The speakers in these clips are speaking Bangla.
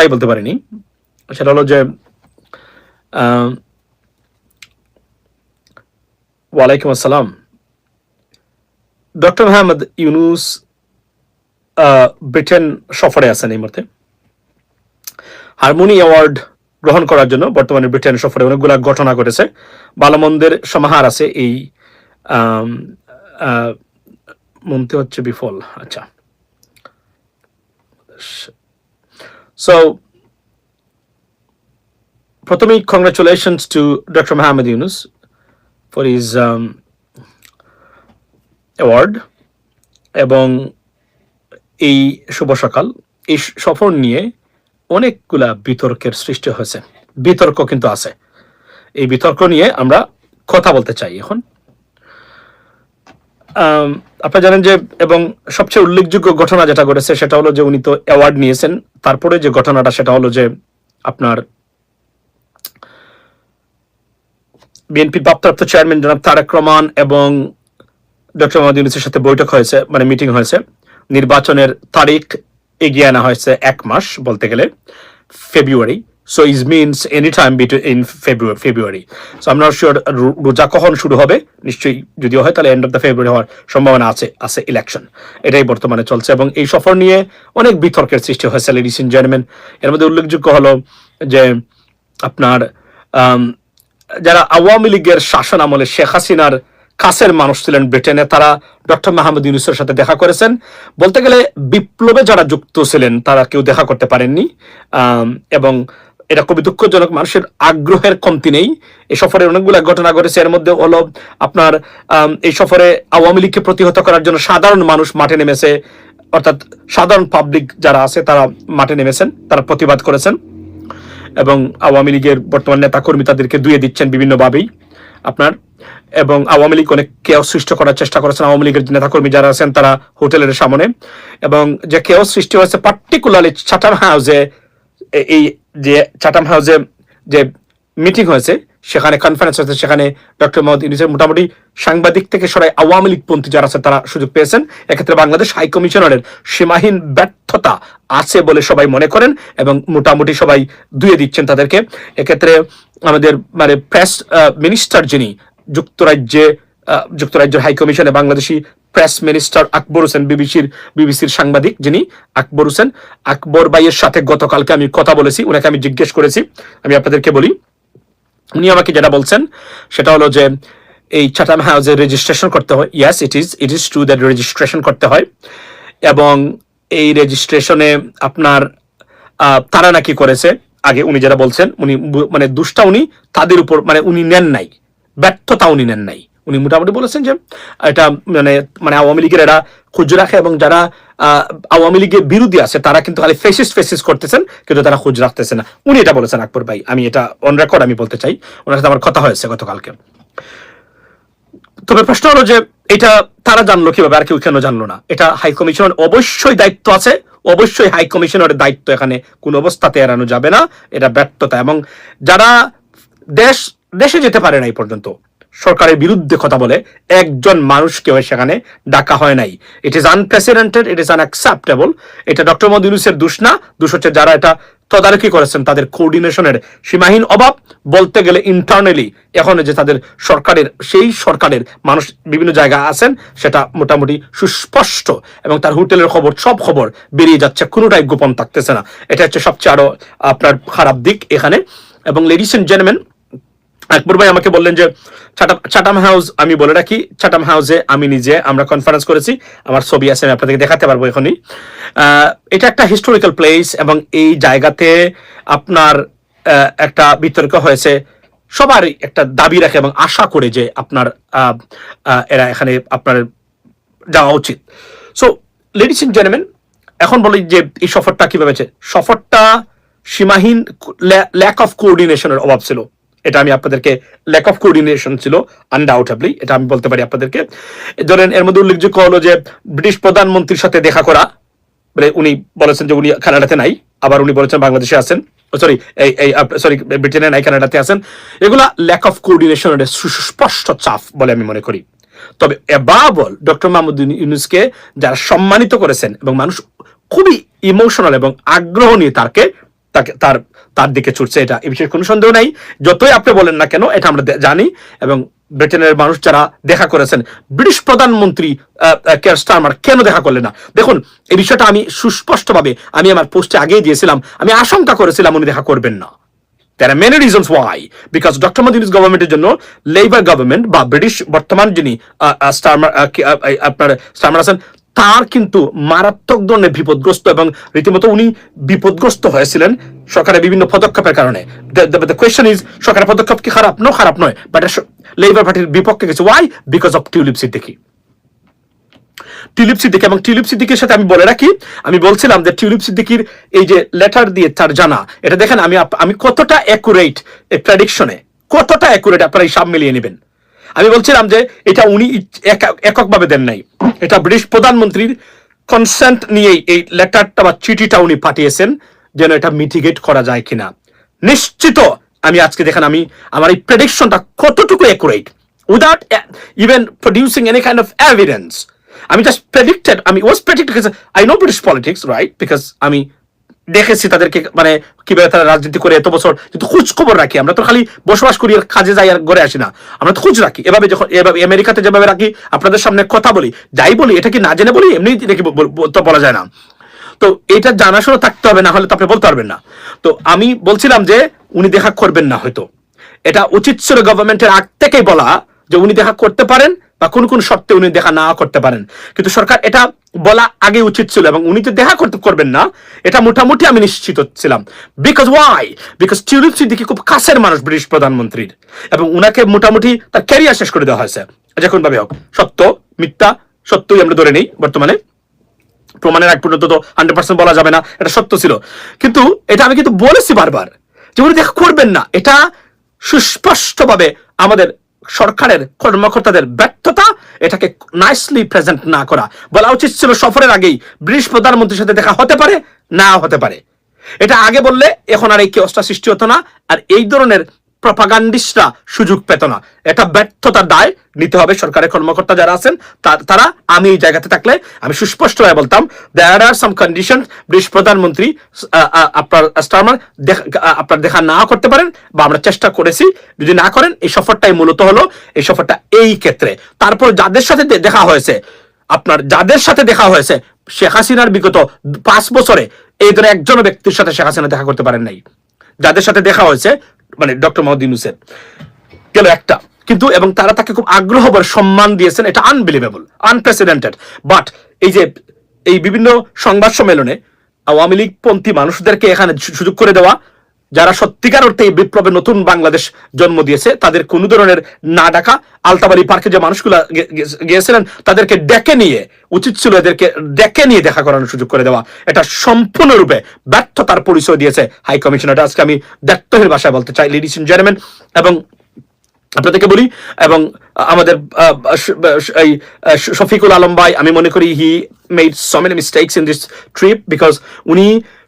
সবটাই বলতে পারিনি। সেটা হলো যে ওয়ালাইকুম আসসালাম। ডক্টর মোহাম্মদ ইউনুস ব্রিটেন সফরে আছেন এই মুহূর্তে। হারমোনি অ্যাওয়ার্ড গ্রহণ করার জন্য বর্তমানে ব্রিটেন সফরে অনেকগুলা ঘটনা ঘটেছে। ভালো মন্দের সমাহার আছে এই মন্ত্রী হচ্ছে বিফল। আচ্ছা। সো প্রথমেই congratulations to doctor Mohammad Yunus for his award এবং এই শুভ সকাল। এই সফর নিয়ে অনেকগুলা বিতর্কের সৃষ্টি হয়েছে। বিতর্ক কিন্তু আছে। এই বিতর্ক নিয়ে আমরা কথা বলতে চাই এখন। আপনারা জানেন যে, এবং সবচেয়ে উল্লেখযোগ্য ঘটনা যেটা ঘটেছে, সেটা হলো যে উনি তো অ্যাওয়ার্ড নিয়েছেন। তারপরে যে ঘটনাটা, সেটা হলো যে আপনার বিএনপির ভারপ্রাপ্ত চেয়ারম্যান জনাব তারেক রহমান এবং ডক্টর মোহাম্মদ ইউনুসের সাথে বৈঠক হয়েছে মানে মিটিং হয়েছে। নির্বাচনের তারিখ এগিয়ে আনা হয়েছে এক মাস বলতে গেলে February so is means any time between in February February so আমরা শিওর রোজা কখন শুরু হবে? নিশ্চয়ই যদিও হয়, তাহলে এন্ড অফ দ্য ফেব্রুয়ারি হওয়ার সম্ভাবনা আছে আছে ইলেকশন এটাই বর্তমানে চলছে এবং এই সফর নিয়ে অনেক বিতর্কের সৃষ্টি হয়েছে লেডিস ইন জেন্টলম্যান এর মধ্যে উল্লেখযোগ্য হলো যে আপনার যারা আওয়ামী লীগের শাসন আমলে শেখ হাসিনার কাছের মানুষ ছিলেন ব্রিটেনে, তারা ডক্টর মাহমুদ ইউনুসের সাথে দেখা করেছেন। বলতে গেলে বিপ্লবে যারা যুক্ত ছিলেন, তারা কেউ দেখা করতে পারেননি। এবং এটা খুবই দুঃখজনক, মানুষের আগ্রহের কমতি নেই। এই সফরে অনেকগুলো ঘটনা ঘটেছে, এর মধ্যে হলো আপনার এই সফরে আওয়ামী লীগকে প্রতিহত করার জন্য সাধারণ মানুষ মাঠে নেমেছে, অর্থাৎ সাধারণ পাবলিক যারা আছে, তারা মাঠে নেমেছেন, তারা প্রতিবাদ করেছেন এবং আওয়ামী লীগের বর্তমান নেতাকর্মী তাদেরকে দুয়ে দিচ্ছেন বিভিন্নভাবেই আপনার। এবং আওয়ামী লীগ অনেক কেও সৃষ্টি করার চেষ্টা করেছেন। আওয়ামী লীগের নেতাকর্মী যারা আছেন, তারা হোটেলের সামনে। এবং যে কেও সৃষ্টি হয়েছে পার্টিকুলারলি চাটাম হাউসে এই যে চাটাম হাউসে যে মিটিং হয়েছে, সেখানে কনফারেন্স হয়েছে, সেখানে ডক্টর মোহাম্মদ ইউনুসের মোটামুটি সাংবাদিক থেকে সরাই আওয়ামী লীগপন্থী যারা আছে, তারা সুযোগ পেয়েছেন। এক্ষেত্রে বাংলাদেশ হাই কমিশনারের সীমাহীন ব্যর্থতা আছে বলে সবাই মনে করেন এবং মোটামুটি সবাই দুয়ে দিচ্ছেন তাদেরকে। এক্ষেত্রে আমাদের মানে প্রেস মিনিস্টার যিনি, যুক্তরাজ্যে যুক্তরাজ্যের হাই কমিশনে বাংলাদেশি প্রেস মিনিস্টার আকবর হোসেন, বিবিসির বিবিসির সাংবাদিক যিনি আকবর হোসেন। আকবর ভাইয়ের সাথে গতকালকে আমি কথা বলেছি ওনাকে আমি জিজ্ঞেস করেছি, আমি আপনাদেরকে বলি। উনি আমাকে যেটা বলছেন, সেটা হলো যে এই চাটাম হাউসে রেজিস্ট্রেশন করতে হয়। Yes it is it is true that registration করতে হয়। এবং এই রেজিস্ট্রেশনে আপনার তারা নাকি করেছে, আগে উনি যেটা বলছেন, উনি মানে দুষ্টা উনি তাদের উপর মানে উনি নেন নাই। ব্যর্থতা উনি নেন নাই। উনি মোটামুটি বলেছেন যে এটা মানে মানে আওয়ামী লীগের এরা খোঁজ রাখে এবং যারা আওয়ামী লীগের বিরোধী আছে, তারা কিন্তু খালি ফেসিস ফেসিস করতেছেন, কিন্তু তারা খোঁজ রাখতেছে না। উনি এটা বলেছেন, আকবর ভাই, আমি এটা অন রেকর্ড আমি বলতে চাই। ওনার সাথে আমার কথা হয়েছে গতকালকে। তবে প্রশ্ন হলো যে এটা তারা জানলো কীভাবে, আর কেউ কেন জানলো না? এটা হাই কমিশন অবশ্যই দায়িত্ব আছে, অবশ্যই হাই কমিশনের দায়িত্ব এখানে কোন অবস্থাতে এড়ানো যাবে না, এটা ব্যর্থতা। এবং যারা দেশ, দেশে যেতে পারে না এই পর্যন্ত সরকারের বিরুদ্ধে কথা বলে একজন মানুষকেও সেখানে ডাকা হয় নাই। It is unprecedented it is unacceptable এটা ডক্টর মোহাম্মদ ইউনুসের দোষ না, দোষ হচ্ছে যারা এটা তদারকি করেছেন, তাদের কোঅর্ডিনেশনের সীমাহীন অভাব বলতে গেলে ইন্টারনালি এখন যে তাদের সরকারের, সেই সরকারের মানুষ বিভিন্ন জায়গায় আছেন, সেটা মোটামুটি সুস্পষ্ট এবং তার হোটেলের খবর, সব খবর বেরিয়ে যাচ্ছে, কোনোটাই গোপন থাকতেছে না। এটা হচ্ছে সবচেয়ে আরও আপনার খারাপ দিক এখানে। এবং লেডিস এন্ড জেন্টলম্যান আকবর ভাই আমাকে বললেন যে চাটাম হাউস আমি বলে রাখি চাটাম হাউসে আমি নিজে আমরা কনফারেন্স করেছি, আমার ছবি আছে, আমি আপনাদেরকে দেখাতে পারব এখনই। এটা একটা হিস্টোরিক্যাল প্লেস এবং এই জায়গাতে আপনার একটা বিতর্ক হয়েছে। সবারই একটা দাবি রাখে এবং আশা করে যে আপনার এরা এখানে আপনার যাওয়া উচিত। সো লেডিস এন্ড জেন্টলম্যান এখন বলি যে এই সফরটা কীভাবে সফরটা সীমাহীন ল্যাক অফ কোঅর্ডিনেশনের অভাব ছিল। এটা আমি আপনাদেরকে ল্যাক অফ কোঅর্ডিনেশন ছিল আনডাউটেবলি এটা আমি বলতে পারি আপনাদেরকে। ধরেন, এর মধ্যে উল্লেখযোগ্য হলো যে ব্রিটিশ প্রধানমন্ত্রীর সাথে দেখা করা মানে উনি বলেছেন যে উনি কানাডাতে নাই, আবার উনি বলেছেন বাংলাদেশে আছেন সরি এই এই সরি ব্রিটেনে নাই, কানাডাতে আছেন। এগুলা ল্যাক অফ কোঅর্ডিনেশনের সুস্পষ্ট চাপ বলে আমি মনে করি। তবে এবাবল ডক্টর মাহমুদ ইউনুসকে যারা সম্মানিত করেছেন এবং মানুষ খুবই ইমোশনাল এবং আগ্রহ নিয়ে তাকে তাকে, তার তার দিকে ছুটছে এটা এই বিষয়ে কোনো সন্দেহ নাই যতই আপনি বলেন না কেন, এটা আমরা জানি এবং ব্রিটেনের মানুষ যারা দেখা করেছেন, ব্রিটিশ প্রধানমন্ত্রী কেয়ার স্টারমার কেন দেখা করলেন না দেখুন, এই বিষয়টা আমি সুস্পষ্টভাবে আমি আমার পোস্টে আগেই দিয়েছিলাম, আমি আশঙ্কা করেছিলাম উনি দেখা করবেন না There are many reasons why. Because Dr. Modi's গভর্নমেন্টের জন্য লেবার গভর্নমেন্ট বা ব্রিটিশ বর্তমান যিনি স্টারমার আপনার স্টারমার আছেন তার কিন্তু মারাত্মক ধরনের বিপদগ্রস্ত এবং রীতিমতো উনি বিপদগ্রস্ত হয়েছিলেন সরকারের বিভিন্ন পদক্ষেপের কারণে। দ্য কোয়েশ্চেন ইজ সরকারের পদক্ষেপ কি খারাপ? নো খারাপ নয়। বাট লেবার পার্টির বিপক্ষে গেছে। Why because of Tulip Siddiqui Tulip Siddiq এবং টিউলিপ সিদ্দিকের সাথে আমি বলে রাখি, আমি বলছিলাম যে টিউলিপ সিদ্দিকির এই যে লেটার দিয়ে তার জানা, এটা দেখেন আমি আমি কতটা অ্যাকুরেট প্রেডিকশনে কতটা অ্যাকুরেট আপনারা হিসাব মিলিয়ে নেবেন। আমি বলছিলাম যে এটা উনি এককভাবে দেন নাই। এটা ব্রিটিশ প্রধানমন্ত্রীর কনসেন্ট নিয়েই এই লেটারটা বা চিঠিটা উনি পাঠিয়েছেন, যেন এটা মিটিগেট করা যায় কিনা। নিশ্চিত আমি আজকে দেখেন আমি, আমার এই প্রেডিকশনটা কতটুকু accurate without even producing any kind of evidence আমি জাস্ট প্রেডিক্টেড আমি was predicted I know British politics right because আমি দেখেছি তাদেরকে মানে কীভাবে তারা রাজনীতি করে এত বছর। কিন্তু খোঁজ খবর রাখি, আমরা তো খালি বসবাস করি আর কাজে যাই আর ঘরে আসি না। আমরা তো খোঁজ রাখি। এভাবে যখন, এভাবে আমেরিকাতে যেভাবে রাখি, আপনাদের সামনে কথা বলি, যাই বলি, এটা কি না জেনে বলি, এমনি নাকি তো বলা যায় না। তো এটা জানাশোনা থাকতে হবে, না হলে তো আপনি বলতে পারবেন না। তো আমি বলছিলাম যে, উনি দেখা করবেন না হয়তো। এটা উচিত ছিল গভর্নমেন্টের আগ থেকেই বলা যে, উনি দেখা করতে পারেন বা কোন কোন শর্তে উনি দেখা না করতে পারেন। কিন্তু সরকার এটা বলা আগে উচিত ছিল এবং উনি তো দেখা করতে করবেন না, এটা মোটামুটি আমি নিশ্চিত ছিলাম। Because why because Tulip Siddiqui খুব কাছের মানুষ ব্রিটিশ প্রধানমন্ত্রীর এবং উনাকে মোটামুটি তার ক্যারিয়ার শেষ করে দেওয়া হয়েছে। যখন ভাবে হোক, সত্য, মিথ্যা, সত্যই আমরা ধরে নেই বর্তমানে। প্রমাণের আগ পর্যন্ত তো হান্ড্রেড পার্সেন্ট বলা যাবে না, এটা সত্য ছিল। কিন্তু এটা আমি কিন্তু বলেছি বারবার যে উনি দেখা করবেন না, এটা সুস্পষ্টভাবে আমাদের সরকারের কর্মকর্তাদের ব্যর্থতা এটাকে নাইসলি প্রেজেন্ট না করা। বলা উচিত ছিল সফরের আগেই ব্রিটিশ প্রধানমন্ত্রীর সাথে দেখা হতে পারে, না হতে পারে। এটা আগে বললে এখন আর এই কেসটা সৃষ্টি হতো না। আর এই ধরনের প্রপাগান্ডিস্টরা সুযোগ পেত না। এটা ব্যর্থতার দায় নিতে হবে সরকারের কর্মকর্তা যারা আছেন তারা আমি এই জায়গাতে থাকলে আমি সুস্পষ্টভাবে বলতাম দেয়ার আর সাম কন্ডিশন ব্রিটিশ প্রধানমন্ত্রী আপনার স্টারমার আপনার দেখা না করতে পারেন বা আমরা চেষ্টা করেছি, যদি না করেন এই সফরটাই মূলত হলো এই সফরটা এই ক্ষেত্রে। তারপর যাদের সাথে দেখা হয়েছে, আপনার যাদের সাথে দেখা হয়েছে, শেখ হাসিনার বিগত পাঁচ বছরে, এই ধরনের একজন ব্যক্তির সাথে শেখ হাসিনা দেখা করতে পারেন নাই। যাদের সাথে দেখা হয়েছে মানে ডক্টর মোহাম্মদ হুসেন গেল একটা। কিন্তু এবং তারা তাকে খুব আগ্রহ সম্মান দিয়েছেন। এটা আনবিলিভেবল আনপ্রেসিডেন্টেড বাট এই যে, এই বিভিন্ন সংবাদ সম্মেলনে আওয়ামী লীগ পন্থী মানুষদেরকে এখানে সুযোগ করে দেওয়া যারা সত্যিকার অর্থে এই বিপ্লবে নতুন বাংলাদেশ জন্ম দিয়েছে, তাদের কোনো ধরনের না ডাকা আলতাবাড়ি পার্কে যে মানুষগুলা গিয়েছিলেন, তাদেরকে ডেকে নিয়ে, উচিত ছিল এদেরকে ডেকে নিয়ে দেখা করানোর সুযোগ করে দেওয়া। এটা সম্পূর্ণরূপে ব্যর্থতার পরিচয় দিয়েছে হাই কমিশন এটা আজকে আমি ব্যর্থহীন ভাষায় বলতে চাই লেডিস এন্ড জেন্টলম্যান এবং আপনাদেরকে বলি, এবং আমাদের এই শফিকুল আলম ভাই, আমি মনে করি he made so many mistakes in this trip because উনি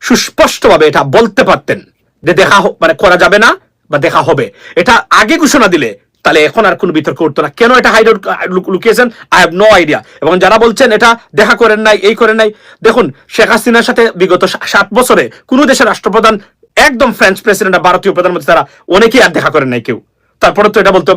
সুস্পষ্টভাবে এটা বলতে পারতেন। যে দেখা মানে করা যাবে না বা দেখা হবে। এটা আগে ঘোষণা দিলে, তাহলে এখন আর কোনো বিতর্ক উঠতো না। কেন এটা হাইড লুকিয়েছেন আই হ্যাভ নো আইডিয়া এবং যারা বলছেন এটা দেখা করেন নাই, এই করেন নাই, দেখুন, শেখ হাসিনার সাথে বিগত সাত বছরে কোনো দেশের রাষ্ট্রপ্রধান, একদম ফ্রেঞ্চ প্রেসিডেন্ট আর ভারতীয় প্রধানমন্ত্রী তারা অনেকেই আর দেখা করেন নাই কেউ। তারপরে তো এটা বলতে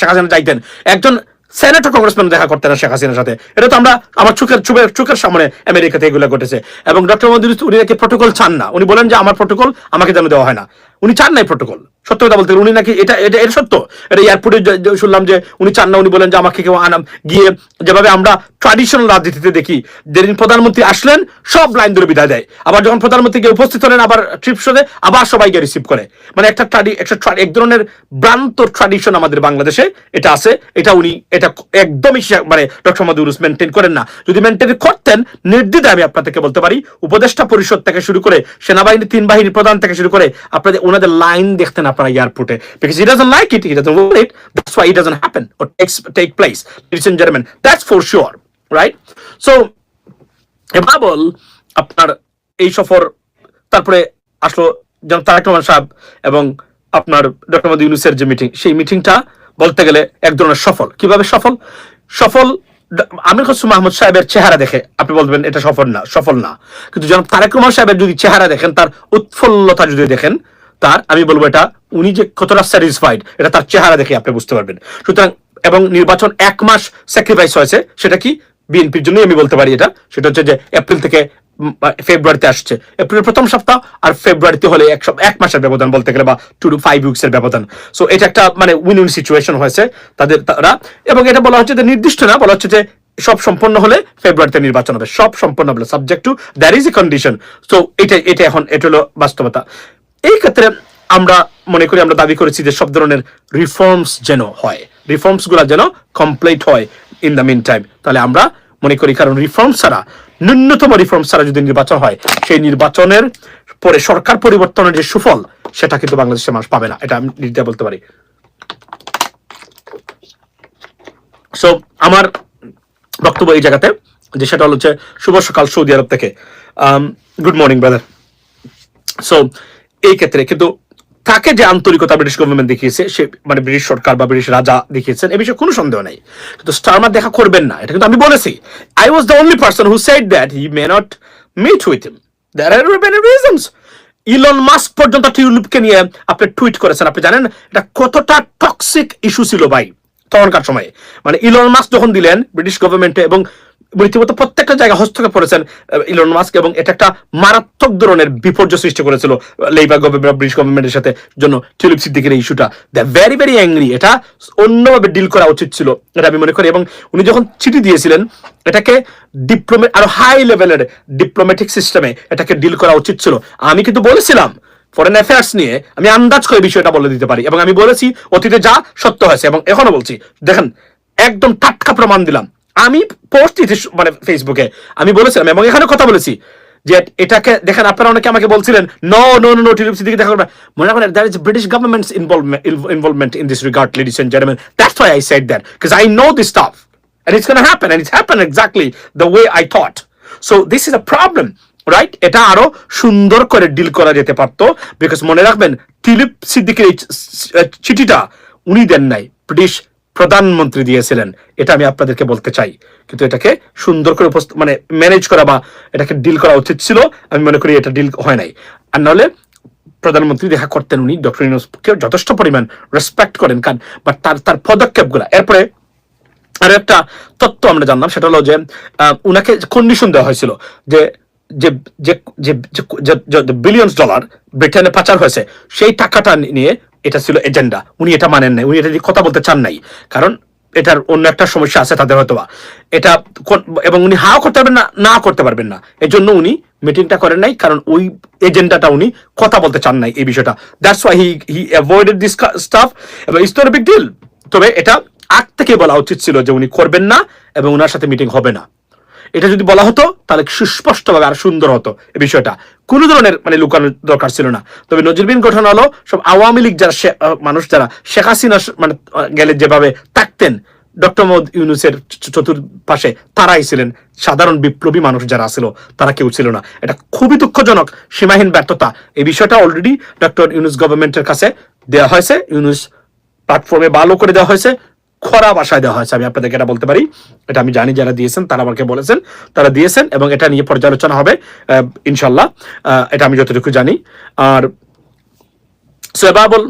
শেখ হাসিনা চাইতেন একজন সেনেটর কংগ্রেসম্যান দেখা করতে না শেখ হাসিনার সাথে। এটা তো আমরা আমার চোখের চোখের চোখের সামনে আমেরিকাতে এগুলো ঘটেছে। এবং ডক্টর মোদী উনি নাকি প্রোটোকল চান না। উনি বলেন যে আমার প্রোটোকল আমাকে যেন দেওয়া হয় না। উনি চান নাই প্রোটোকল সত্য কথা বলতে উনি নাকি এটা এটা এটা সত্য। এটা এয়ারপোর্টে শুনলাম যে উনি চান না, উনি বলেন যে আমাকে কেউ আনাম গিয়ে যেভাবে আমরা ট্রাডিশনাল রাজনীতিতে দেখি, যেদিন প্রধানমন্ত্রী আসলেন, সব লাইন ধরে বিদায় দেয়। আবার যখন প্রধানমন্ত্রী গিয়ে উপস্থিত হলেন, আবার ট্রিপ শোতে আবার সবাইকে রিসিভ করে। মানে একটা ট্রাডি একটা এক ধরনের ভ্রান্ত ট্রাডিশন আমাদের বাংলাদেশে এটা আছে। এটা উনি, এটা একদমই মানে ডক্টর ইউনুস মেনটেন করেন না। যদি মেনটেন করতেন, নির্দ্বিধায় আমি আপনাদেরকে বলতে পারি, উপদেষ্টা পরিষদ থেকে শুরু করে, সেনাবাহিনী, তিন বাহিনী প্রধান থেকে শুরু করে, আপনাদের, ওনাদের লাইন দেখতেন আপনারা এয়ারপোর্টে because he doesn't like it he doesn't want it that's why it doesn't happen or takes take place ladies and gentleman that's for sure right so এভাবল আপনার এই সফর, তারপরে আসলো যেমন তারেক রহমান সাহেব এবং আপনার ডক্টর মোদী ইউনুসের যে মিটিং সেই মিটিংটা বলতে গেলে এক ধরনের সফল। কীভাবে সফল? সফল, আমির খসরু মাহমুদ সাহেবের চেহারা দেখে আপনি বলবেন এটা সফল না সফল না। কিন্তু জনাব তারেক রহমান সাহেবের যদি চেহারা দেখেন, তার উৎফুল্লতা যদি দেখেন তার, আমি বলব এটা, উনি যে কতটা স্যাটিসফাইড এটা তার চেহারা দেখে আপনি বুঝতে পারবেন। সুতরাং, এবং নির্বাচন এক মাস স্যাক্রিফাইস হয়েছে, সেটা কি বিএনপির জন্যই আমি বলতে পারি এটা, সেটা হচ্ছে যে এপ্রিল থেকে ফেব্রুয়ারিতে আসছে। এপ্রিলের প্রথম সপ্তাহ আর ফেব্রুয়ারিতে হলে এক এক মাসের ব্যবধান বলতে গেলে বা টু টু ফাইভ উইক্স এর ব্যবধান। সো এটা একটা মানে উইন উইন সিচুয়েশন হয়েছে তাদের, তারা। এবং এটা বলা হচ্ছে যে নির্দিষ্ট না, বলা হচ্ছে যে সব সম্পন্ন হলে ফেব্রুয়ারিতে নির্বাচন হবে। সব সম্পন্ন হবে subject to there is a condition so এটা এটা এখন, এটা হলো বাস্তবতা। এই ক্ষেত্রে আমরা মনে করি আমরা দাবি করেছি যে সব ধরনের রিফর্মস যেন হয়। রিফর্মসগুলা যেন কমপ্লিট হয় ইন দ্য মিন টাইম তাহলে আমরা মনে করি কারণ রিফর্ম ছাড়া, ন্যূনতম রিফর্ম ছাড়া যদি নির্বাচন হয়, সেই নির্বাচনের পরে সরকার পরিবর্তনের যে সুফল, সেটা কিন্তু বাংলাদেশের মানুষ পাবে না। এটা আমি নির্দ্বিধায় বলতে পারি। সো আমার বক্তব্য এই জায়গাতে, যে সেটা হচ্ছে শুভ সকাল সৌদি আরব থেকে। গুড মর্নিং ব্রাদার সো এই ক্ষেত্রে কিন্তু তাকে যে আন্তরিকতা ব্রিটিশ গভর্নমেন্ট দেখিয়েছে, সে মানে ব্রিটিশ সরকার বা ব্রিটিশ রাজা দেখিয়েছেন, এ বিষয়ে কোনো সন্দেহ নেই। কিন্তু স্টারমার দেখা করবেন না, এটা কিন্তু আমি বলেছি। I was the only person who said that he may not meet with him there are many reasons Elon Musk পর্যন্ত টিউলিপকে নিয়ে আপনি টুইট করেছেন, আপনি জানেন এটা কতটা টক্সিক ইস্যু ছিল ভাই তখনকার সময়ে। মানে ইলন মাস্ক যখন দিলেন ব্রিটিশ গভর্নমেন্টে এবং রীতিমতো প্রত্যেকটা জায়গায় হস্তক্ষেপ করেছেন ইলন মাস্ক এবং এটা একটা মারাত্মক ধরনের বিপর্যয় সৃষ্টি করেছিল লেবার গভর্নমেন্ট ব্রিটিশ গভর্নমেন্টের সাথে, জন্য টিউলিপ সিদ্দিকের ইস্যুটা দ্য ভেরি ভেরি অ্যাংরি এটা অন্যভাবে ডিল করা উচিত ছিল, এটা আমি মনে করি। এবং উনি যখন চিঠি দিয়েছিলেন, এটাকে ডিপ্লোমে আরও হাই লেভেলের ডিপ্লোম্যাটিক সিস্টেমে এটাকে ডিল করা উচিত ছিল। আমি কিন্তু বলেছিলাম ফরেন অ্যাফেয়ার্স নিয়ে আমি আন্দাজ করে বিষয়টা বলে দিতে পারি। এবং আমি বলেছি, অতীতে যা সত্য হয়েছে। এবং এখনও বলছি, দেখেন, একদম টাটকা প্রমাণ দিলাম। আমি পোস্ট দিতে মানে ফেসবুকে আমি বলেছিলাম এবং এখানে কথা বলেছি যে এটাকে, দেখেন আপনারা অনেকে আমাকে বলছিলেন নো নো নো নো দেখা করবে মনে রাখবেন is British government's involvement in this regard ladies and gentleman that's why I said that because I know this stuff and happen, and it's happened exactly the way I thought. So, this is a right? এটা আরও সুন্দর করে ডিল করা যেতে পারতো বিকজ মনে রাখবেন তিলিপ সিদ্দিকের এই চিঠিটা উনি দেন নাই ব্রিটিশ প্রধানমন্ত্রী দিয়েছিলেন। এটা আমি আপনাদেরকে বলতে চাই। কিন্তু এটাকে সুন্দর করে মানে ম্যানেজ করা বা এটাকে ডিল করা উচিত ছিল। আমি মনে করি এটা ডিল হয় নাই। আর নাহলে প্রধানমন্ত্রী দেখা করতেন উনি, ডক্টর ইউনুসকে যথেষ্ট পরিমাণ রেসপেক্ট করেন। কারণ বাট তার তার পদক্ষেপগুলা এরপরে আর একটা তত্ত্ব আমরা জানলাম, সেটা হলো যে উনাকে কন্ডিশন দেওয়া হয়েছিল যে যে যে যে ডলার ব্রিটেনে পাচার হয়েছে, সেই টাকাটা নিয়ে এটা ছিল এজেন্ডা। উনি এটা মানেন নাই, উনি এটা নিয়ে কথা বলতে চান নাই। কারণ এটার অন্য একটা সমস্যা আছে তাদের হয়তো এটা এবং উনি হাও করতে পারবেন না না করতে পারবেন না। এই জন্য উনি মিটিংটা করেন নাই, কারণ ওই এজেন্ডাটা উনি কথা বলতে চান নাই এই বিষয়টা। That's why he he avoided this stuff এবং নট বিগ ডিল তবে এটা আগ থেকে বলা উচিত ছিল যে উনি করবেন না, এবং ওনার সাথে মিটিং হবে না। এটা যদি বলা হতো, তাহলে সুস্পষ্টভাবে আর সুন্দর হতো এই বিষয়টা। কোনো ধরনের মানে লুকানোর দরকার ছিল না। তবে নজিরবিন গঠন হলো, সব আওয়ামী লীগ যারা মানুষ যারা, শেখ হাসিনা মানে গেলে যেভাবে থাকতেন, ডক্টর মোহাম্মদ ইউনুসের চতুর্পাশে তারাই ছিলেন সাধারণ বিপ্লবী মানুষ যারা ছিল, তারা কেউ ছিল না। এটা খুবই দুঃখজনক, সীমাহীন ব্যর্থতা। এই বিষয়টা অলরেডি ডক্টর ইউনুস গভর্নমেন্টের কাছে দেওয়া হয়েছে। ইউনুস প্ল্যাটফর্মে ভালো করে দেওয়া হয়েছে। খরা বাসায় দেওয়া হয়েছে, আমি আপনাদেরকে এটা বলতে পারি। এটা আমি জানি যারা দিয়েছেন, তারা আমাকে বলেছেন, তারা দিয়েছেন, এবং এটা নিয়ে পর্যালোচনা হবে ইনশাল্লাহ এটা আমি যতটুকু জানি। আর সোয়েবাবল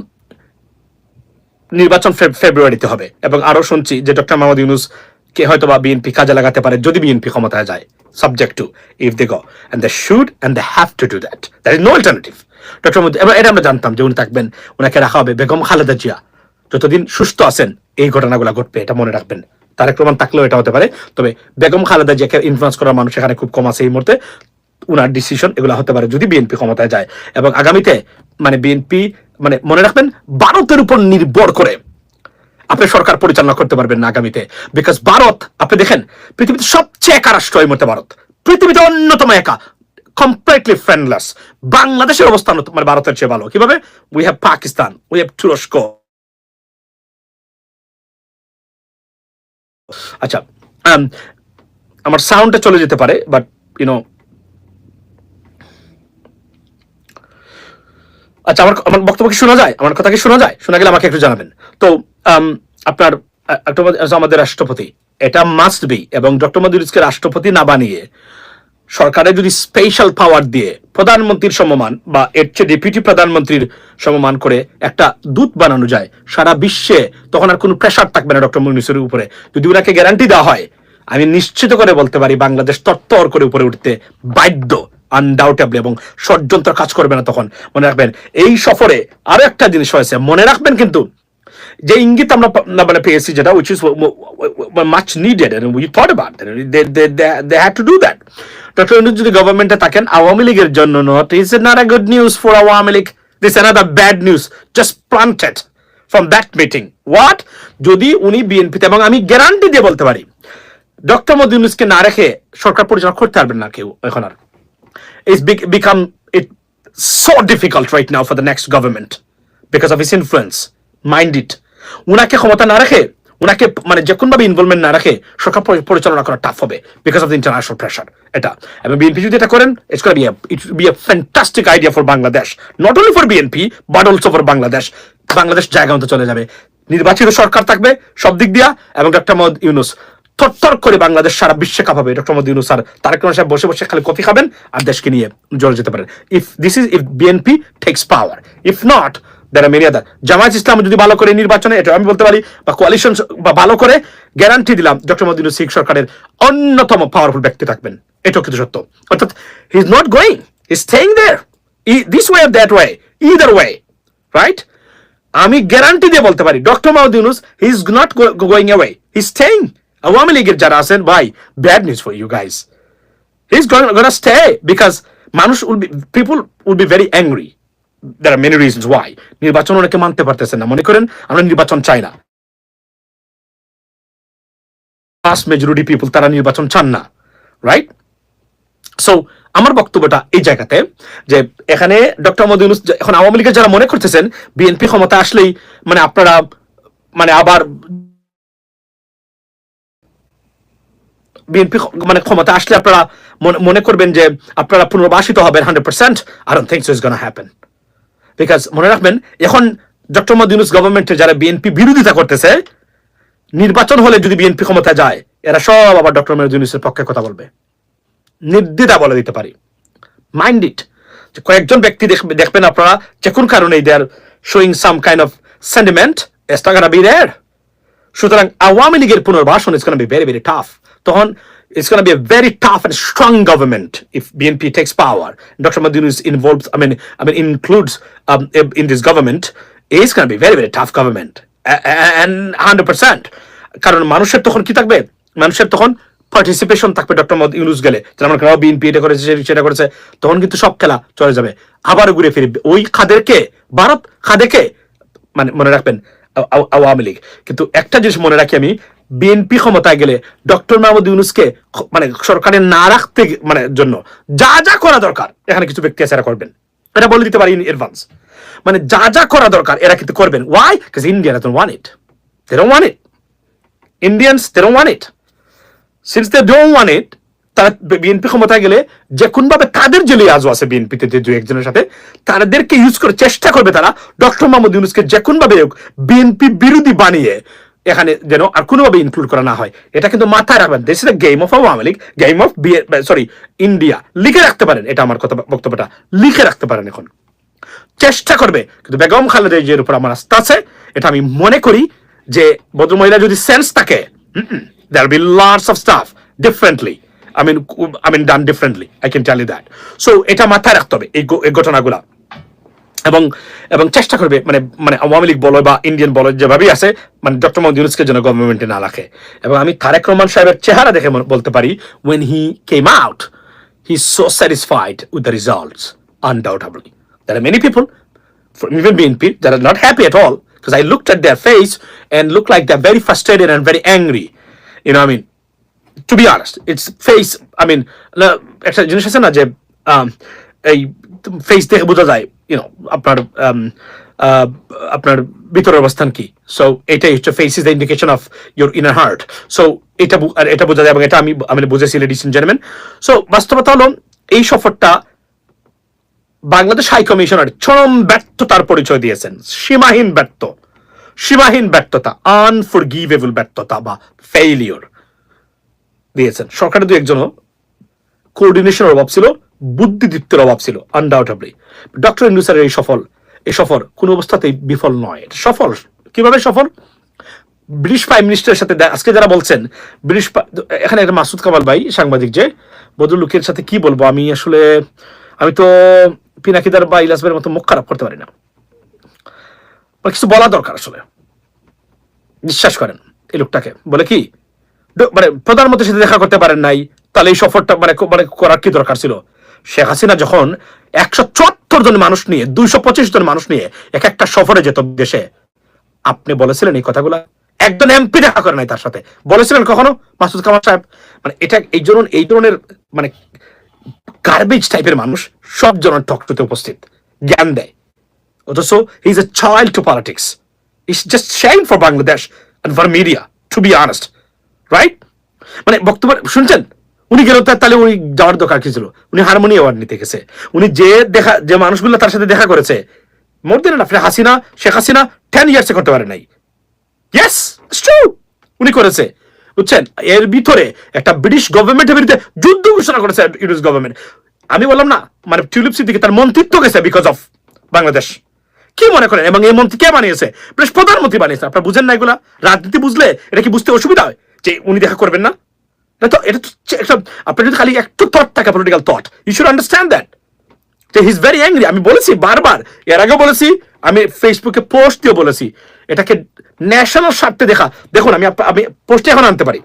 নির্বাচন ফেব্রুয়ারিতে হবে, এবং আরও শুনছি যে ডক্টর মোহাম্মদ ইউনুস কে হয়তো বা বিএনপি কাজে লাগাতে পারে, যদি বিএনপি ক্ষমতায় যায় subject to if they go and they should and they have to do that that is no alternative doctor Modi এবার এটা আমরা জানতাম যে উনি থাকবেন ওনাকে রাখা হবে বেগম খালেদা জিয়া। যতদিন সুস্থ আছেন, এই ঘটনাগুলো ঘটবে, এটা মনে রাখবেন। তারেক রহমান থাকলেও এটা হতে পারে, তবে বেগম খালেদা জিয়াকে ইনফ্লুয়েন্স করার মানুষ এখানে খুব কম আছে এই মুহূর্তে। উনার ডিসিশন এগুলো হতে পারে যদি বিএনপি ক্ষমতায় যায়। এবং আগামীতে মানে বিএনপি মানে মনে রাখবেন, ভারতের উপর নির্ভর করে আপনি সরকার পরিচালনা করতে পারবেন না আগামীতে। বিকজ ভারত, আপনি দেখেন, পৃথিবীতে সবচেয়ে একা রাষ্ট্র এই মুহূর্তে ভারত। পৃথিবীতে অন্যতম একা কমপ্লিটলি ফ্রেন্ডলেস বাংলাদেশের অবস্থান মানে ভারতের চেয়ে ভালো। কীভাবে? We have Pakistan we have তুরস্ক আচ্ছা আমার সাউন্ডটা চলে যেতে পারে বাট ইউনো আচ্ছা আমার আমার বক্তব্য কি শোনা যায়? আমার কথা কি শোনা যায়? শোনা গেলে আমাকে একটু জানাবেন। তো আপনার আমাদের রাষ্ট্রপতি, এটা মাস্ট বি এবং ডক্টর মাদুরিসকে রাষ্ট্রপতি না বানিয়ে সরকারের যদি স্পেশাল পাওয়ার দিয়ে প্রধানমন্ত্রীর সমমান বা এর চেয়ে ডেপুটি প্রধানমন্ত্রীর সমমান করে একটা দূত বানানো যায় সারা বিশ্বে, তখন আর কোনো প্রেশার থাকবে না ডক্টর মনিসের উপরে। যদি ওনাকে গ্যারান্টি দেওয়া হয়, আমি নিশ্চিত করে বলতে পারি বাংলাদেশ তত্তর করে উপরে উঠতে বাধ্য আনডাউটেবলি এবং ষড়যন্ত্র কাজ করবে না তখন। মনে রাখবেন, এই সফরে আরও একটা জিনিস হয়েছে। মনে রাখবেন কিন্তু যে ইঙ্গিত আমরা মানে পেয়েছি যেটা which is much needed we thought about they had to do that doctor Yunus যদি গভর্নমেন্টে থাকেন, আওয়ামী লীগের জন্য not is not a good news for Awami League? This another bad news just planted from that meeting what যদি উনি বিএনপিতে এবং আমি গ্যারান্টি দিয়ে বলতে পারি ডক্টর মোদী ইউনুসকে না রেখে সরকার পরিচালনা করতে পারবেন না কেউ এখন আর। It's bec- become it so difficult right now for the next government because of his Mind উনাকে ক্ষমতা না রেখে, উনাকে মানে যে কোনোভাবে ইনভলভমেন্ট না রেখে সরকার পরিচালনা করা টাফ হবে because of the international pressure এটা। এবং বিএনপি যদি এটা করেন it's gonna be it be a fantastic idea for Bangladesh not only for BNP but also for Bangladesh Bangladesh জায়গা মতো চলে যাবে। নির্বাচিত সরকার থাকবে সব দিক দিয়া, এবং ডক্টর মোহাম্মদ ইউনুস থরথর করে বাংলাদেশ সারা বিশ্বে কাঁপাবে। ডক্টর ইউনুস স্যার তারেক রহমান সাহেব বসে বসে খালি কফি খাবেন আর দেশকে নিয়ে জড়ে যেতে পারেন। If this is if BNP takes power if not there are Jamaat Islam যদি ভালো করে নির্বাচনে, এটা আমি বলতে পারি, বা কোয়ালিশন বা ভালো করে গ্যারান্টি দিলাম ডক্টর ইউনুস শিখ সরকারের অন্যতম পাওয়ারফুল ব্যক্তি থাকবেন। এটাও কিন্তু সত্য। অর্থাৎ he is not going he staying there this way that way either way right আমি গ্যারান্টি দিয়ে বলতে পারি doctor Mahmud Yunus he is not going away he staying Awami লীগের যারা আছেন, ভাই bad news for you guys he is gonna stay because মানুষ will be people will be very angry there are many reasons why নির্বাচন অনেকে মানতে পারতেছেন না। মনে করেন, আমরা নির্বাচন চাই না। ফার্স্ট মেজরিটি পিপুল তারা নির্বাচন চান না। রাইট সো আমার বক্তব্যটা এই জায়গাতে যে এখানে ডক্টর মোদী এখন আওয়ামী লীগের যারা মনে করতেছেন বিএনপি ক্ষমতা আসলেই মানে আপনারা মানে আবার বিএনপি মানে ক্ষমতা আসলে আপনারা মনে- করবেন যে আপনারা পুনর্বাসিত হবেন hundred percent I don't think so is gonna happen because মনে রাখবেন, এখন ডক্টর মোদী ইউনূস গভর্নমেন্টের যারা বিএনপি বিরোধিতা করতেছে, নির্বাচন হলে যদি বিএনপি ক্ষমতা যায়, এরা সব আবার ডক্টর মোদী ইউনূসের পক্ষে কথা বলবে। নির্দ্বিধা বলে দিতে পারি। মাইন্ড ইট কয়েকজন ব্যক্তি দেখবে- দেখবেন আপনারা, যে কোন কারণে they are showing some kind of sentiment এস্টাগানা be there সুতরাং আওয়ামী লীগের পুনর্বাসন is be very very tough তখন it's going to be a very tough and strong government if BNP takes power. Dr. Madun is involved, I mean, I mean, includes um, in this government. It's going to be very, very tough government. A- a- And 100%. কারণ মানুষের তখন কি থাকবে মানুষের তখন পার্টিসিপেশন থাকবে ডক্টর মোহাম্মদ ইউনুস গেলে যেমন কেন বিএনপি এটা করেছে সেটা করেছে তখন কিন্তু সব খেলা চলে যাবে আবার ঘুরে ফিরবে ওই খাদেরকে ভারত খাদেকে মানে মনে রাখবেন আওয়ামী লীগ কিন্তু একটা জিনিস মনে রাখি আমি বিএনপি ক্ষমতায় গেলে ডক্টর মাহমুদ ইউনুসকে মানে সরকারে না রাখতে মানে জন্য যা যা করা দরকার, এখানে কিছু ব্যক্তি আছে করবেন। এটা বলে দিতে পারি ইন অ্যাডভান্স মানে যা যা করা দরকার, এরা কিন্তু করবেন। Why because India don't want it they don't want it Indians they want it since they don't want it তারা বিএনপি ক্ষমতায় গেলে যে কোনভাবে তাদের যে লিয়াজও আছে বিএনপিতে যে দু একজনের সাথে, তাদেরকে ইউজ করে চেষ্টা করবে তারা। ডক্টর মোহাম্মদ ইউনুসকে যে কোনভাবে বিএনপি বিরোধী বানিয়ে এখানে যেন আর কোনোভাবে ইনক্লুড করা না হয়। এটা কিন্তু মাথায় রাখবেন this is game of Awami League game of sorry India লিখে রাখতে পারেন, এটা আমার কথা, বক্তব্যটা। লিখে রাখতে পারেন এখন। চেষ্টা করবে, কিন্তু বেগম খালেদা জিয়ার উপর আমার আস্থা আছে। এটা আমি মনে করি যে ভদ্রমহিলা যদি সেন্স থাকে there be lots of stuff differently I mean I mean done differently I can tell you that so এটা মাথায় রাখতে হবে এই ঘটনাগুলা। এবং এবং চেষ্টা করবে মানে মানে আওয়ামী লীগ বলো বা ইন্ডিয়ান বলো যেভাবেই আছে মানে ডক্টর মোহাম্মদ ইউনুসকে যেন গভর্নমেন্টে না রাখে এবং আমি তারেক রহমান সাহেবের চেহারা দেখে বলতে পারি when he came out he so satisfied with the results undoubtedly are many people, from even BNP, that are not happy at all because I looked at their face and looked like they're very frustrated and very angry. You know, I mean, to be honest, it's face. I mean, la- একটা জিনিস আছে না যে um, এই ফেস দেখে বোঝা যায় আপনার um, uh, আপনার ভিতরের অবস্থান কি? সো এটাই হচ্ছে face is the indication of your inner heart so এটা আর এটা বোঝা যায় এবং এটা আমি আমি বুঝেছি লেডিস এন্ড জেন্টলম্যান সো বাস্তবতা হলো এই সফরটা বাংলাদেশ হাই কমিশনার চরম ব্যর্থতার পরিচয় দিয়েছেন। সীমাহীন ব্যর্থ। সীমাহীন ব্যর্থতা আনফরগিভেবল ব্যর্থতা বা ফেইলিওর দিয়েছেন। সরকারের দু একজনও কোঅর্ডিনেশনের অভাব ছিল। বুদ্ধিদীপ্তের অভাব ছিল আনডাউটেবলি ডক্টর ইন্ডুসারের এই সফল, এই সফর কোনো অবস্থাতেই বিফল নয়। সফল। কীভাবে সফল? ব্রিটিশ প্রাইম মিনিস্টারের সাথে আজকে যারা বলছেন ব্রিটিশ এখানে একটা মাসুদ কামাল ভাই, সাংবাদিক যে ভদ্রলোকের সাথে কি বলব, আমি আসলে, আমি তো পিনাকিদার বা ইলাসবের মতো মুখ খারাপ করতে পারি না। কিছু বলা দরকার আসলে। বিশ্বাস করেন এই লোকটাকে। বলে কি মানে প্রধানমন্ত্রীর সাথে দেখা করতে পারেন নাই, তাহলে এই সফরটা মানে মানে করার কি দরকার ছিল? শেখ হাসিনা যখন একশো চুয়াত্তর জন মানুষ নিয়ে, দুইশো পঁচিশ জন মানুষ নিয়ে এক একটা সফরে যেত দেশে, আপনি বলেছিলেন এই কথাগুলা? একজন এমপি দেখা করে নাই তার সাথে। বলেছিলেন কখনো? মাসুদ কামাল সাহেব? মানে এটা এই ধরনের এই ধরনের মানে গার্বেজ টাইপের মানুষ সব জন টকটুতে উপস্থিত, জ্ঞান দেয়। অথচ is a child to politics it's just shame for Bangladesh and for media to be honest right মানে বক্তব্য, শুনছেন? উনি গেল তার তাহলে উনি যাওয়ার দরকার কি ছিল? উনি হারমোনি অ্যাওয়ার্ড নিতে গেছে। উনি যে দেখা, যে মানুষগুলো তার সাথে দেখা করেছে, মোর দেন আপনি হাসিনা, শেখ হাসিনা টেন ইয়ার্সে করতে পারে নাই। ইয়েস উনি করেছে। বুঝছেন? এর ভিতরে একটা ব্রিটিশ গভর্নমেন্টের বিরুদ্ধে যুদ্ধ ঘোষণা করেছে ইউনিস গভর্নমেন্ট আমি বললাম না মানে টিউলিপ সিদ্দিকে তার মন্ত্রিত্ব গেছে বিকজ অফ বাংলাদেশ কি মনে করেন? এবং এই মন্ত্রী কে বানিয়েছে? প্রধানমন্ত্রী বানিয়েছে। আপনারা বুঝেন না এগুলা? রাজনীতি বুঝলে এটা কি বুঝতে অসুবিধা হয়? যে উনি দেখা করবেন না? না তো, এটা তো আমি বলেছি বারবার, এর আগে বলেছি, আমি ফেসবুকে পোস্ট দিয়ে বলেছি, এটাকে ন্যাশনাল স্বার্থে দেখা। দেখুন, আমি আমি পোস্টে এখন আনতে পারি।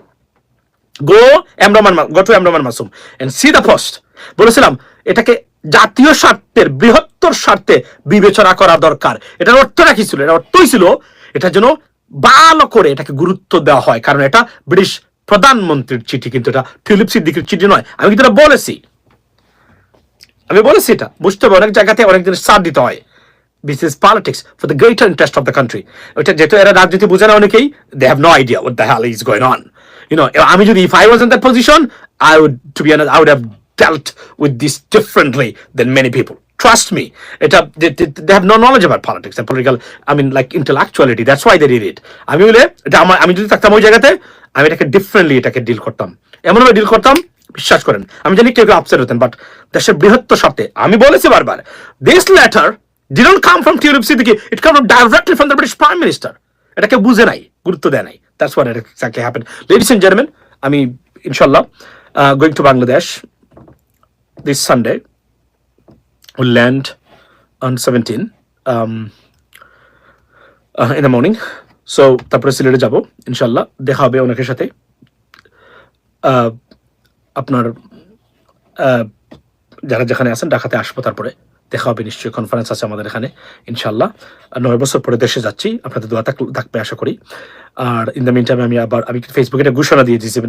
গো এমরমান go to এমরমান Masum and see the post বলেছিলাম, এটাকে জাতীয় স্বার্থের, বৃহত্তর স্বার্থে বিবেচনা করা দরকার। এটার অর্থটা কি ছিল? এটার অর্থই ছিল, এটার জন্য ভালো করে এটাকে গুরুত্ব দেওয়া হয়। কারণ এটা ব্রিটিশ প্রধানমন্ত্রীর চিঠি কিন্তু এটা টিউলিপ সিদ্দিকের চিঠি নয়। আমি কিন্তু বলেছি। আমি বলেছি এটা। বুঝতে হবে, অনেক জায়গাতে অনেক জিনিস সার দিতে হয়। This is politics for the greater interest of the country ওইটা যেহেতু এরা রাজনীতি বুঝে না অনেকেই they have no idea what the hell is going on you know আমি যদি if I was in that position I would to be I would have dealt with this differently than many people. Trust me, it, uh, they, they, have no knowledge about politics and political, I mean, like intellectuality. That's why they did it. আমি বলে এটা আমার আমি যদি থাকতাম ওই জায়গাতে আমি এটাকে ডিফারেন্টলি এটাকে ডিল করতাম। এমনভাবে ডিল করতাম বিশ্বাস করেন আমি জানি কেউ কেউ আপসেট হতেন বাট দেশের বৃহত্তর স্বার্থে আমি বলেছি বারবার this letter didn't come from Tulip Siddiq it came directly from the British prime minister এটাকে বুঝে নাই গুরুত্ব দেয় নাই। That's what exactly happen ladies and gentleman আমি ইনশাল্লাহ going to Bangladesh this Sunday. Will land on 17 um, uh, in the morning. So তারপরে সিলেটে যাব ইনশাল্লাহ দেখা হবে ওনাকে সাথে। আপনার যারা যেখানে আছেন ঢাকাতে আসব তারপরে। দেখা হবে নিশ্চয়ই কনফারেন্স আছে আমাদের এখানে ইনশাল্লাহ নয় বছর পরে দেশে যাচ্ছি আপনাদের দোয়া থাকবে আশা করি। আর ইন দ্য মিন টাইম আমি আবার আমি ফেসবুকে একটা ঘোষণা দিয়ে দিয়েছি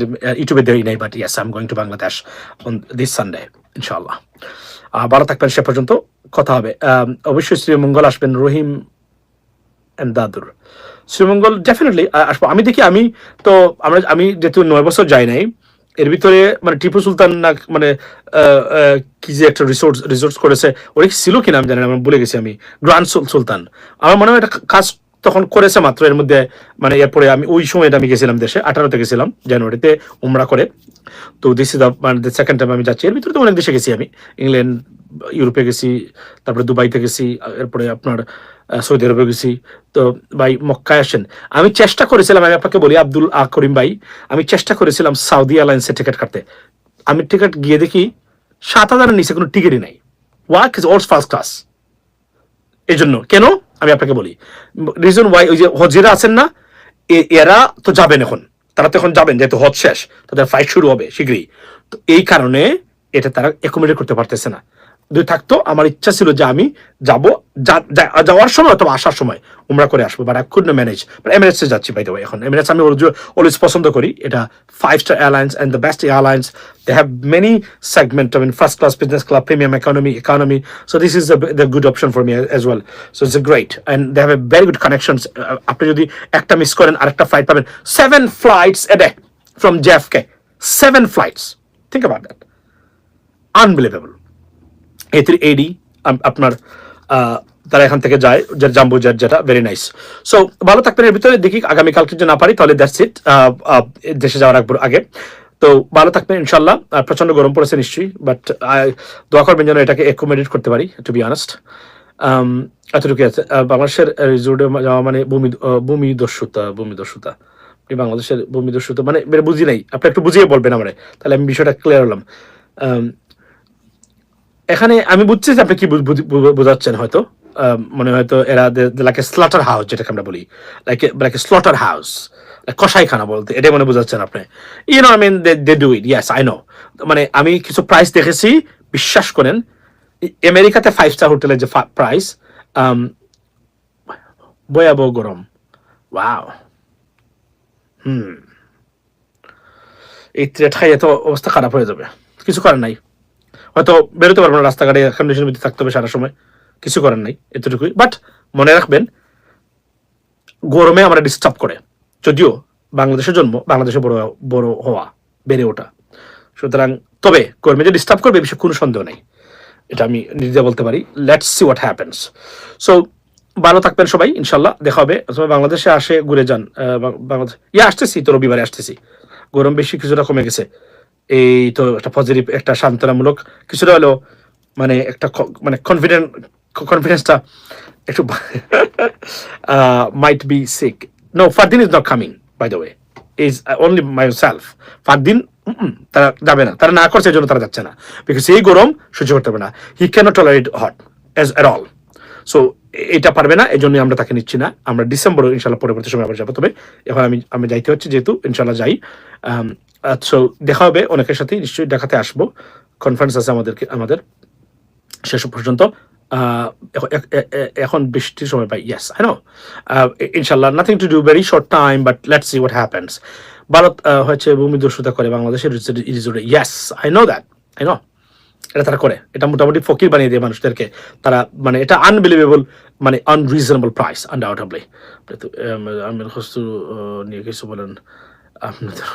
ইউটিউবে দেই নাই but yes I am going to Bangladesh on this Sunday ইনশাল্লাহ আহ, ভালো থাকবেন সে পর্যন্ত কথা হবে। অবশ্যই শ্রীমঙ্গল আসবেন রহিম অ্যান্ড দাদুর শ্রীমঙ্গল ডেফিনেটলি আসব। আমি দেখি আমি তো আমরা আমি যেহেতু নয় বছর যাই নাই এর ভিতরে মানে টিপু সুলতান না মানে কি যে একটা রিসোর্স রিসোর্স করেছে ওর কি ছিল কিনা আমি জানি না ভুলে গেছি আমি। গ্রান্ড সুলতান। আমার মনে হয় এটা কাজ তখন করেছে মাত্র, এর মধ্যে মানে এরপরে আমি, ওই সময়টা আমি গেছিলাম দেশে, আঠারোতে গেছিলাম, জানুয়ারিতে উমরা করে। তো দিস ইজ মানে সেকেন্ড টাইম আমি যাচ্ছি। এর ভিতরে তো অনেক দেশে গেছি আমি ইংল্যান্ড ইউরোপে গেছি, তারপরে দুবাইতে গেছি, এরপরে আপনার সৌদি আরবে গেছি। তো ভাই, মক্কায় আসেন। আমি চেষ্টা করেছিলাম, আমি আপনাকে বলি, আব্দুল আ করিম ভাই, আমি চেষ্টা করেছিলাম সৌদি এয়ারলাইন্সের টিকিট কাটতে। আমি টিকিট গিয়ে দেখি সাত হাজারের নিচে কোনো টিকিটই নাই। Work is also first class এই জন্য কেন? আমি আপনাকে বলি। রিজন ওয়াই ওই যে হজিরা আছেন না এরা তো যাবেন এখন। তারা তো এখন যাবেন, যেহেতু হজ শেষ, তাদের ফ্লাইট শুরু হবে, শীঘ্রই। তো এই কারণে এটা তারা অ্যাকোমোডেট করতে পারতেছে না। যদি থাকতো আমার ইচ্ছা ছিল যে আমি যাব যাওয়ার সময় অথবা আসার সময় উমরা করে আসব বাট আই কুড না ম্যানেজ বাট এমিরেটসে যাচ্ছি বাই দ্য ওয়ে এখন। এমিরেটস আমি অলওয়েজ পছন্দ করি। এটা five star airlines and the best airlines they have many segment I mean first class business club premium economy economy. So this is option for me as well. So it's a great. And they have a very good connections. Uh, আপনি যদি একটা মিস করেন আরেকটা ফ্লাইট পাবেন seven flights a day from JFK seven flights think about that unbelievable A three eighty আপনার তারা এখান থেকে যায় জাম্বু জেট যেটা ভেরি নাইস সো ভালো থাকবেন এর ভিতরে, দেখি আগামীকালকে যদি না পারি, তাহলে দ্যাটস ইট দেশে যাওয়ার আগ- তো ভালো থাকবেন ইনশাল্লাহ প্রচণ্ড গরম পড়েছে নিশ্চয়ই বাট দোয়া করবেন যেন এটাকে একোমোডেট করতে পারি টু বি অনেস্ট এতটুকু আছে। বাংলাদেশের রিজোর্টে যাওয়া মানে ভূমি ভূমি দস্যুতা বাংলাদেশের ভূমি দস্যুতা মানে মানে বুঝি নাই। আপনি একটু বুঝিয়ে বলবেন আমারে, তাহলে আমি বিষয়টা ক্লিয়ার হলাম। এখানে আমি বুঝছি যে আপনি কি বোঝাচ্ছেন হয়তো। মনে হয়তো এরা লাইক স্লটার হাউস যেটাকে আমরা বলি। লাইক লাইক স্লটার হাউস কষাইখানা বলতে, এটাই মনে বোঝাচ্ছেন আপনি। You know I mean they do it yes I know মানে আমি কিছু প্রাইস দেখেছি, বিশ্বাস করেন আমেরিকাতে ফাইভ স্টার হোটেলের যে প্রাইস ভয়াবহ গরম। ওয়াও হুম এই থ্রেট খাইয়ে তো অবস্থা খারাপ হয়ে যাবে। কিছু করার নাই। হয়তো বেরোতে পারব না, রাস্তাঘাটে কন্ডিশনের ভিতরে থাকতে হবে সারা সময়। কিছু করার নাই, এতটুকুই। বাট মনে রাখবেন, গরমে আমরা ডিস্টার্ব করে। যদিও বাংলাদেশের জন্ম বাংলাদেশে বড় বড় হওয়া, বেড়ে ওঠা। সুতরাং তবে গরমে যে ডিস্টার্ব করবে বিষয়ে কোনো সন্দেহ নেই। এটা আমি নিজে বলতে পারি let's see what happens so ভালো থাকবেন সবাই, ইনশাল্লাহ দেখা হবে। সবাই বাংলাদেশে আসে, ঘুরে যান। বাংলাদেশ ইয়ে আসতেছি তো রবিবারে আসতেছি। গরম বেশি, কিছুটা কমে গেছে। এই তো একটা পজিটিভ একটা সান্ত্বনামূলক কিছুটা হলো মানে একটা মানে কনফিডেন্ট কনফিডেন্সটা একটু might be sick no Fardin is not coming by the way is only myself Fardin তারা যাবে না। তারা না করছে এই জন্য তারা যাচ্ছে না। বিকজ এই গরম সহ্য করতে পারবে না। He can't tolerate hot as at all so এটা পারবে না এই জন্য আমরা তাকে নিচ্ছি না। আমরা ডিসেম্বর ইনশাল্লাহ পরবর্তী সময় আবার যাব। তবে এখন আমি আমি যাইতে হচ্ছে, যেহেতু ইনশাল্লাহ যাই। সো দেখা হবে অনেকের সাথে নিশ্চয়ই দেখাতে আসব। কনফারেন্স আছে আমাদেরকে, আমাদের শেষ পর্যন্ত। এখন বৃষ্টির সময় পাই ইয়েস নো ইনশাল্লাহ nothing to do very short time but let's see what happens Bharat হচ্ছে ভূমি দস্যুতা করে বাংলাদেশের রিজোর্টে yes I know that I know এটা তারা করে, এটা মোটামুটি ফকির বানিয়ে দেয় মানুষদেরকে। তারা মানে এটা আনবিলিভেবল মানে আনরিজনেবল প্রাইস আনডাউটেবলি আমির নিয়ে কিছু বলেন। আপনাদের